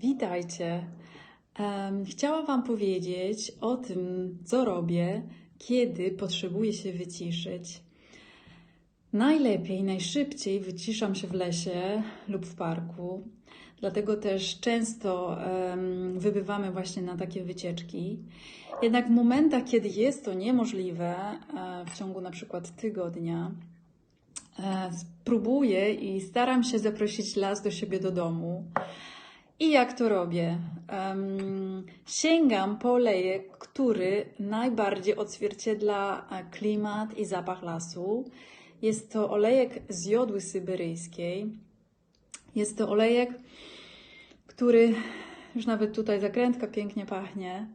Witajcie. Chciałam Wam powiedzieć o tym, co robię, kiedy potrzebuję się wyciszyć. Najlepiej, najszybciej wyciszam się w lesie lub w parku. Dlatego też często wybywamy właśnie na takie wycieczki. Jednak w momentach, kiedy jest to niemożliwe, e, w ciągu na przykład tygodnia, e, spróbuję i staram się zaprosić las do siebie do domu. I jak to robię? Em, sięgam po olejek, który najbardziej odzwierciedla e, klimat i zapach lasu. Jest to olejek z jodły syberyjskiej. Jest to olejek, który już nawet tutaj zakrętka pięknie pachnie.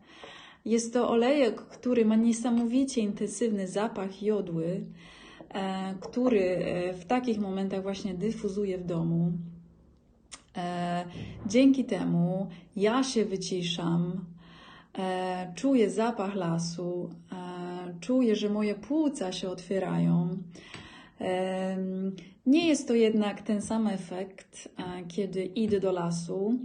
Jest to olejek, który ma niesamowicie intensywny zapach jodły, e, który e, w takich momentach właśnie dyfuzuje w domu. E, dzięki temu ja się wyciszam, e, czuję zapach lasu, e, czuję, że moje płuca się otwierają. Nie jest to jednak ten sam efekt, kiedy idę do lasu.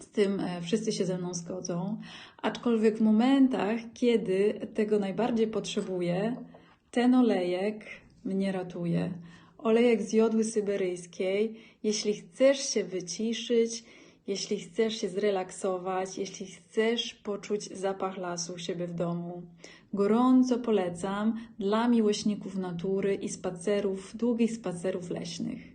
Z tym wszyscy się ze mną zgodzą. Aczkolwiek w momentach, kiedy tego najbardziej potrzebuję, ten olejek mnie ratuje. Olejek z jodły syberyjskiej. Jeśli chcesz się wyciszyć, jeśli chcesz się zrelaksować, jeśli chcesz poczuć zapach lasu u siebie w domu, gorąco polecam dla miłośników natury i spacerów, długich spacerów leśnych.